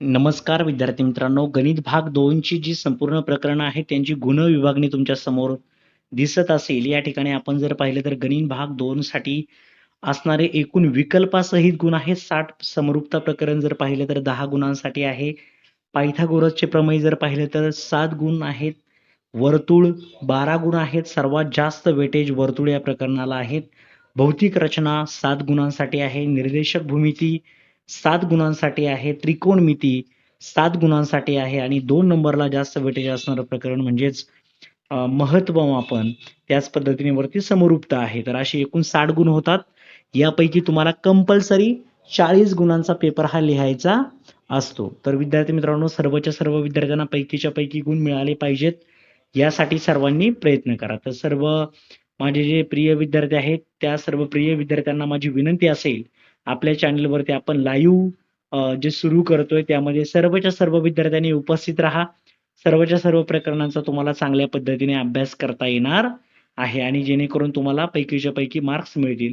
नमस्कार विद्यार्थी मित्रांनो. गणित भाग दोनची जी संपूर्ण प्रकरणं आहेत त्यांची गुण विभागणी तुमच्यासमोर दिसत असेल. या ठिकाणी आपण जर पाहिलं तर गणित भाग दोन साठी असणारे एकूण विकल्पासहित गुण आहेत साठ समरूपता प्रकरण जर पाहिलं तर दहा गुणांसाठी आहे. पायथागोरसचे प्रमेय जर पाहिलं तर सात गुण आहेत. वर्तुळ बारा गुण आहेत. सर्वात जास्त वेटेज वर्तुळ या प्रकरणाला आहेत. भौतिक रचना सात गुणांसाठी आहे. निर्देशक भूमिती सात गुणांसाठी आहे त्रिकोणमिती सात गुणांसाठी आहे आणि दोन नंबरला जास्त वेटेज असणारं प्रकरण म्हणजेच महत्वमापन त्याच पद्धतीने वरती समरूपता आहे. तर अशी एकूण साठ गुण होतात. यापैकी तुम्हाला कंपल्सरी चाळीस गुणांचा पेपर हा लिहायचा असतो. तर विद्यार्थी मित्रांनो सर्वच्या सर्व विद्यार्थ्यांना पैकीच्या पैकी गुण मिळाले पाहिजेत. यासाठी सर्वांनी प्रयत्न करा. तर सर्व माझे जे प्रिय विद्यार्थी आहेत त्या सर्व प्रिय विद्यार्थ्यांना माझी विनंती असेल आपल्या चॅनलवरती आपण लाईव्ह जे सुरू करतोय त्यामध्ये सर्वच्या सर्व विद्यार्थ्यांनी उपस्थित राहा. सर्वच्या सर्व प्रकरणांचा तुम्हाला चांगल्या पद्धतीने अभ्यास करता येणार आहे आणि जेणेकरून तुम्हाला पैकीच्या पैकी मार्क्स मिळतील.